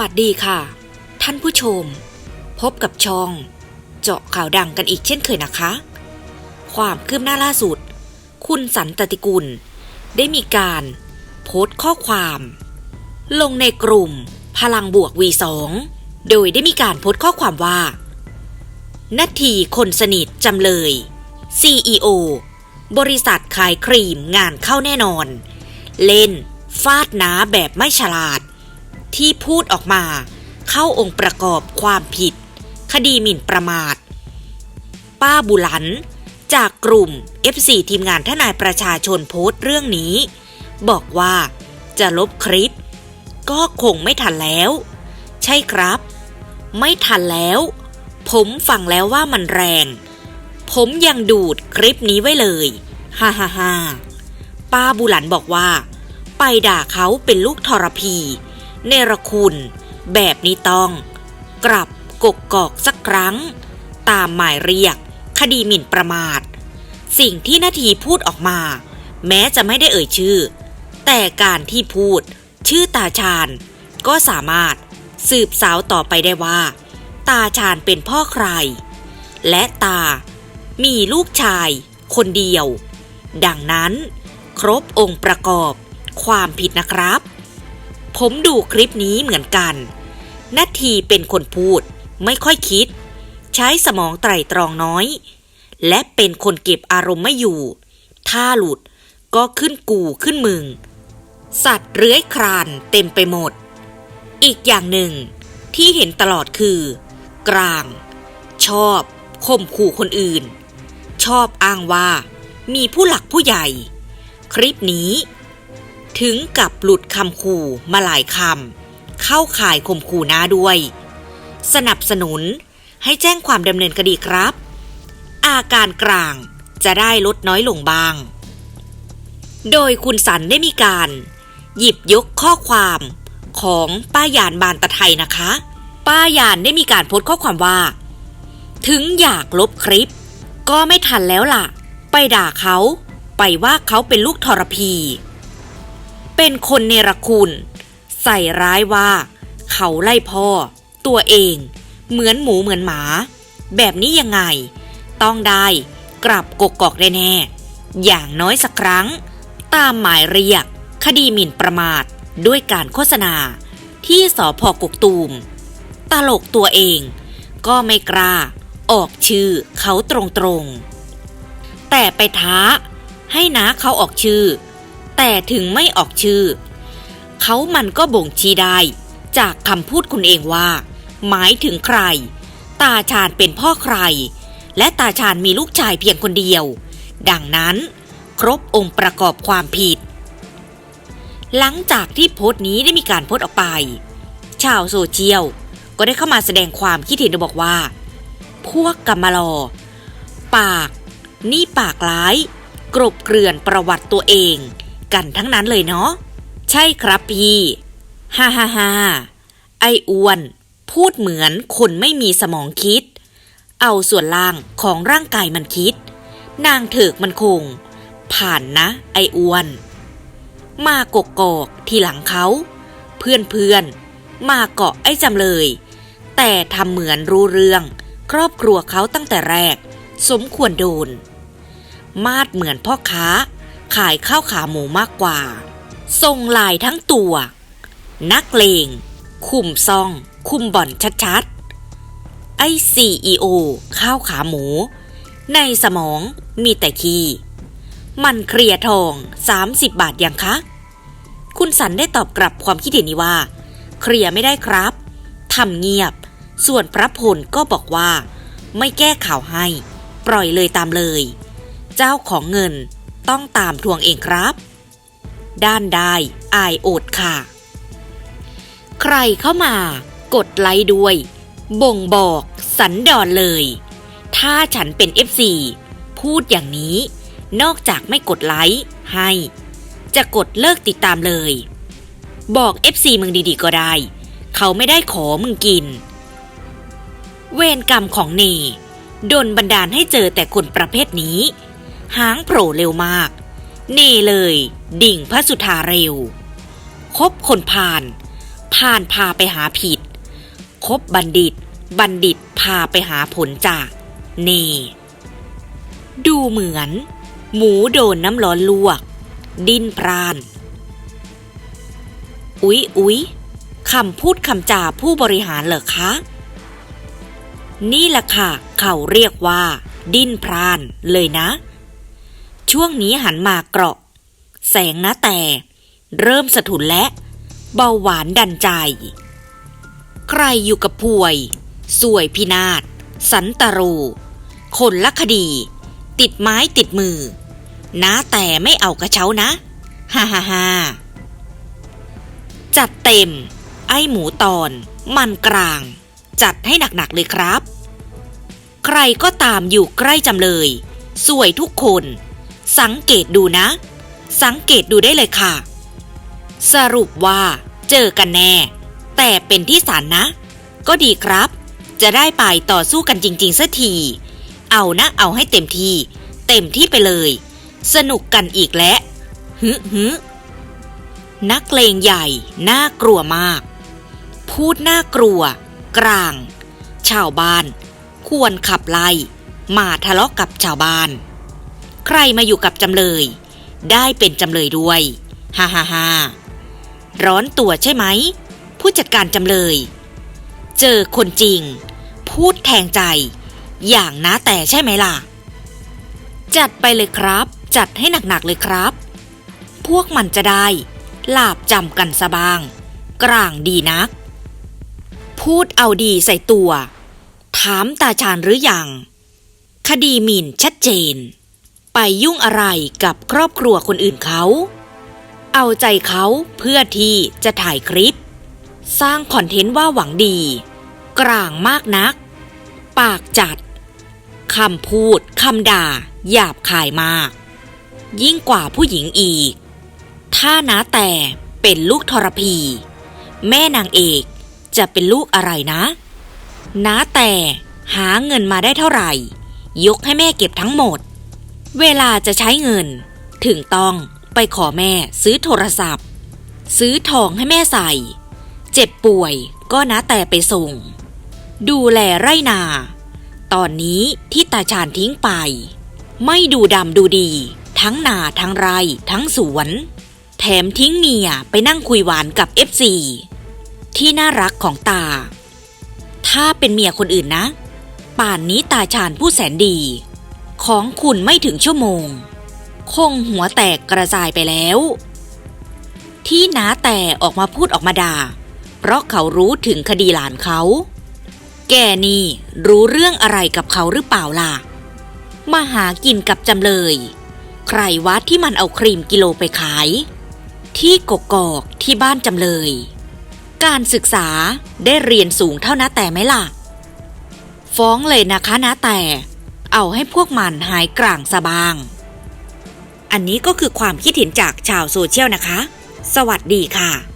สวัสดีค่ะ ท่านผู้ชม พบกับช่อง เจาะข่าวดังกันอีกเช่นเคยนะคะ ความคืบหน้าล่าสุด คุณสันตติกุล ได้มีการโพสต์ข้อความ ลงในกลุ่มพลังบวก V2 โดยได้มีการโพสต์ข้อความว่านาทีคนสนิทจำเลย CEO บริษัทขายครีมงานเข้าแน่นอน เล่นฟาดน้าแบบไม่ฉลาด ที่พูดออกมา เข้าองค์ประกอบความผิด คดีหมิ่นประมาท ป้าบุหลัน จากกลุ่ม FC ทีมงานทนายประชาชนโพสต์เรื่องนี้ บอกว่าจะลบคลิป ก็คงไม่ทันแล้ว ใช่ครับ ไม่ทันแล้ว ผมฟังแล้วว่ามันแรง ผมยังดูดคลิปนี้ไว้เลยฮ่าฮ่าฮ่าป้าบุหลันบอกว่า ไปด่าเขาเป็นลูกทรพี เนรคุณ แบบนี้ต้อง กลับกกกอกสักครั้ง ตามหมายเรียก คดีหมิ่นประมาท สิ่งที่นาทีพูดออกมา แม้จะไม่ได้เอ่ยชื่อ แต่การที่พูด ชื่อตาชาญ ก็สามารถสืบสาวต่อไปได้ว่า ตาชาญเป็นพ่อใคร และตา มีลูกชายคนเดียว ดังนั้น ครบองค์ประกอบความผิดนะครับ ผมดูคลิปนี้เหมือนกัน นาทีเป็นคนพูด ไม่ค่อยคิด ใช้สมองไตรตรองน้อย และเป็นคนเก็บอารมณ์ไม่อยู่ ถ้าหลุดก็ขึ้นกูขึ้นมึง สัตว์เลื้อยคลานเต็มไปหมด อีกอย่างหนึ่งที่เห็นตลอดคือ กลาง ชอบข่มขู่คนอื่น ชอบอ้างว่า มีผู้หลักผู้ใหญ่ คลิปนี้ ถึงกับหลุดคำขู่มาหลายคำ เข้าข่ายข่มขู่น้าด้วย สนับสนุนให้แจ้งความดำเนินคดีครับ อาการกลางจะได้ลดน้อยลงบ้าง โดยคุณสันได้มีการ หยิบยกข้อความของป้ายานบานตะไทยนะคะ ป้ายานได้มีการโพสต์ข้อความว่า ถึงอยากลบคลิป ก็ไม่ทันแล้วล่ะ ไปด่าเขา ไปว่าเขาเป็นลูกทรพี เป็นคนเนรคุณใส่ร้ายว่า เขาไล่พ่อ ตัวเอง เหมือนหมูเหมือนหมา แบบนี้ยังไง ต้องได้กลับกกอกแน่ๆอย่างน้อยสักครั้ง ตามหมายเรียก คดีหมิ่นประมาทด้วยการโฆษณา ที่สพกกตูม ตลกตัวเอง ก็ไม่กล้า ออกชื่อเขาตรงๆ แต่ไปท้า ให้น้าเขาออกชื่อ แต่ถึงไม่ออกชื่อ เขามันก็บ่งชี้ได้ จากคำพูดคุณเองว่า หมายถึงใคร ตาชาญเป็นพ่อใคร และตาชาญมีลูกชายเพียงคนเดียว ดังนั้น ครบองค์ประกอบความผิด หลังจากที่โพสต์นี้ได้มีการโพสต์ออกไป ชาวโซเชียลก็ได้เข้ามาแสดงความคิดเห็นโดยบอกว่า พวกกำมะลอ ปาก นี่ปากร้าย กรบเกลื่อนประวัติตัวเอง กันทั้งนั้นเลยเนาะ ใช่ครับพี่ ฮ่าฮ่าฮ่าไออ้วน พูดเหมือนคนไม่มีสมองคิด เอาส่วนล่างของร่างกายมันคิด นางเถิกมันคง ผ่านนะ ไออ้วน มากกกอกทีหลังเขา เพื่อนเพื่อนมาเกาะไอ้จำเลย แต่ทำเหมือนรู้เรื่อง ครอบครัวเขาตั้งแต่แรก สมควรโดน มาดเหมือนพ่อค้า ขายข้าวขาหมูมากกว่า ทรงลายทั้งตัว นักเลง คุมซอง คุมบ่อนชัดๆ ไอซีอีโอข้าวขาหมู ในสมองมีแต่ขี้มันเคลียร์ทอง 30 บาทยังคะ คุณสันได้ตอบกลับความคิดเห็นนี้ว่า เคลียร์ไม่ได้ครับทำเงียบ ส่วนพระพลก็บอกว่า ไม่แก้ข่าวให้ ปล่อยเลยตามเลย เจ้าของเงิน ต้องตามทวงเองครับ ด้านได้อายโอดค่ะ ใครเข้ามากดไลค์ด้วย บ่งบอกสันดอนเลย ถ้าฉันเป็น FC พูดอย่างนี้ นอกจากไม่กดไลค์ให้ จะกดเลิกติดตามเลย บอก FC มึงดีๆก็ได้ เขาไม่ได้ขอมึงกิน เวรกรรมของเนโดนบันดาลให้เจอแต่คนประเภทนี้ หางโผล่เร็วมากเนเลย ดิ่งพระสุธาเร็ว คบคนผ่านผ่านพาไปหาผิด คบบัณฑิต บัณฑิตพาไปหาผลจากเนดูเหมือน หมูโดนน้ำร้อนลวก ดิ้นพราน อุ๊ยอุ๊ยคำพูดคำจาผู้บริหารเหรอคะ นี่แหละค่ะ เขาเรียกว่า ดิ้นพรานเลยนะ ช่วงนี้หันมาเกราะ แสงนะแต่ เริ่มสะทุนและ เบาหวานดันใจ ใครอยู่กับป่วย สวยพินาศ สันตโรคนละคดี ติดไม้ติดมือ นะแต่ไม่เอากระเช้านะ ฮ่าฮ่าฮ่าจัดเต็ม ไอ้หมูตอน มันกลาง จัดให้หนัก ๆ เลยครับ ใครก็ตามอยู่ใกล้จำเลย สวยทุกคน สังเกตดูนะ สังเกตดูได้เลยค่ะ สรุปว่า เจอกันแน่ แต่เป็นที่ศาลนะ ก็ดีครับ จะได้ไปต่อสู้กันจริงๆสักที เอานะเอาให้เต็มที่ เต็มที่ไปเลย สนุกกันอีกแล้วฮึฮึนักเลงใหญ่ น่ากลัวมาก พูดน่ากลัว กลาง ชาวบ้าน ควรขับไล่ มาทะเลาะกับชาวบ้าน ใครมาอยู่กับจำเลย ได้เป็นจำเลยด้วยฮ่าฮ่าฮ่าร้อนตัวใช่ไหม ผู้จัดการจำเลย เจอคนจริง พูดแทงใจ อย่างนะแต่ใช่ไหมล่ะ จัดไปเลยครับ จัดให้หนักๆเลยครับ พวกมันจะได้ลาบจำกันซะบ้าง กลางดีนัก พูดเอาดีใส่ตัว ถามตาชาญหรือยัง คดีหมิ่นชัดเจน ไปยุ่งอะไรกับครอบครัวคนอื่นเขา เอาใจเขาเพื่อที่จะถ่ายคลิป สร้างคอนเทนต์ว่าหวังดี กลางมากนัก ปากจัดคำพูดคำด่า หยาบคายมาก ยิ่งกว่าผู้หญิงอีก ถ้านาแต่เป็นลูกทรพี แม่นางเอกจะเป็นลูกอะไรนะนาแต่หาเงินมาได้เท่าไหร่ ยกให้แม่เก็บทั้งหมด เวลาจะใช้เงิน ถึงต้องไปขอแม่ซื้อโทรศัพท์ ซื้อทองให้แม่ใส่ เจ็บป่วยก็นาแต่ไปส่ง ดูแลไร่นา ตอนนี้ที่ตาชาญทิ้งไป ไม่ดูดำดูดี ทั้งนาทั้งไร่ทั้งสวน แถมทิ้งเมียไปนั่งคุยหวานกับเอฟซีที่น่ารักของตา ถ้าเป็นเมียคนอื่นนะ ป่านนี้ตาชาญผู้แสนดี ของคุณไม่ถึงชั่วโมง คงหัวแตกกระจายไปแล้ว ที่น้าแต่ออกมาพูดออกมาด่า เพราะเขารู้ถึงคดีหลานเขา แกนี่รู้เรื่องอะไรกับเขาหรือเปล่าล่ะ มาหากินกับจำเลย ใครวัดที่มันเอาครีมกิโลไปขาย ที่กกอกที่บ้านจำเลย การศึกษาได้เรียนสูงเท่านาแต่ไหมล่ะ ฟ้องเลยนะคะนาแต่ เอาให้พวกมันหายกลางสะบาง อันนี้ก็คือความคิดเห็นจากชาวโซเชียลนะคะ สวัสดีค่ะ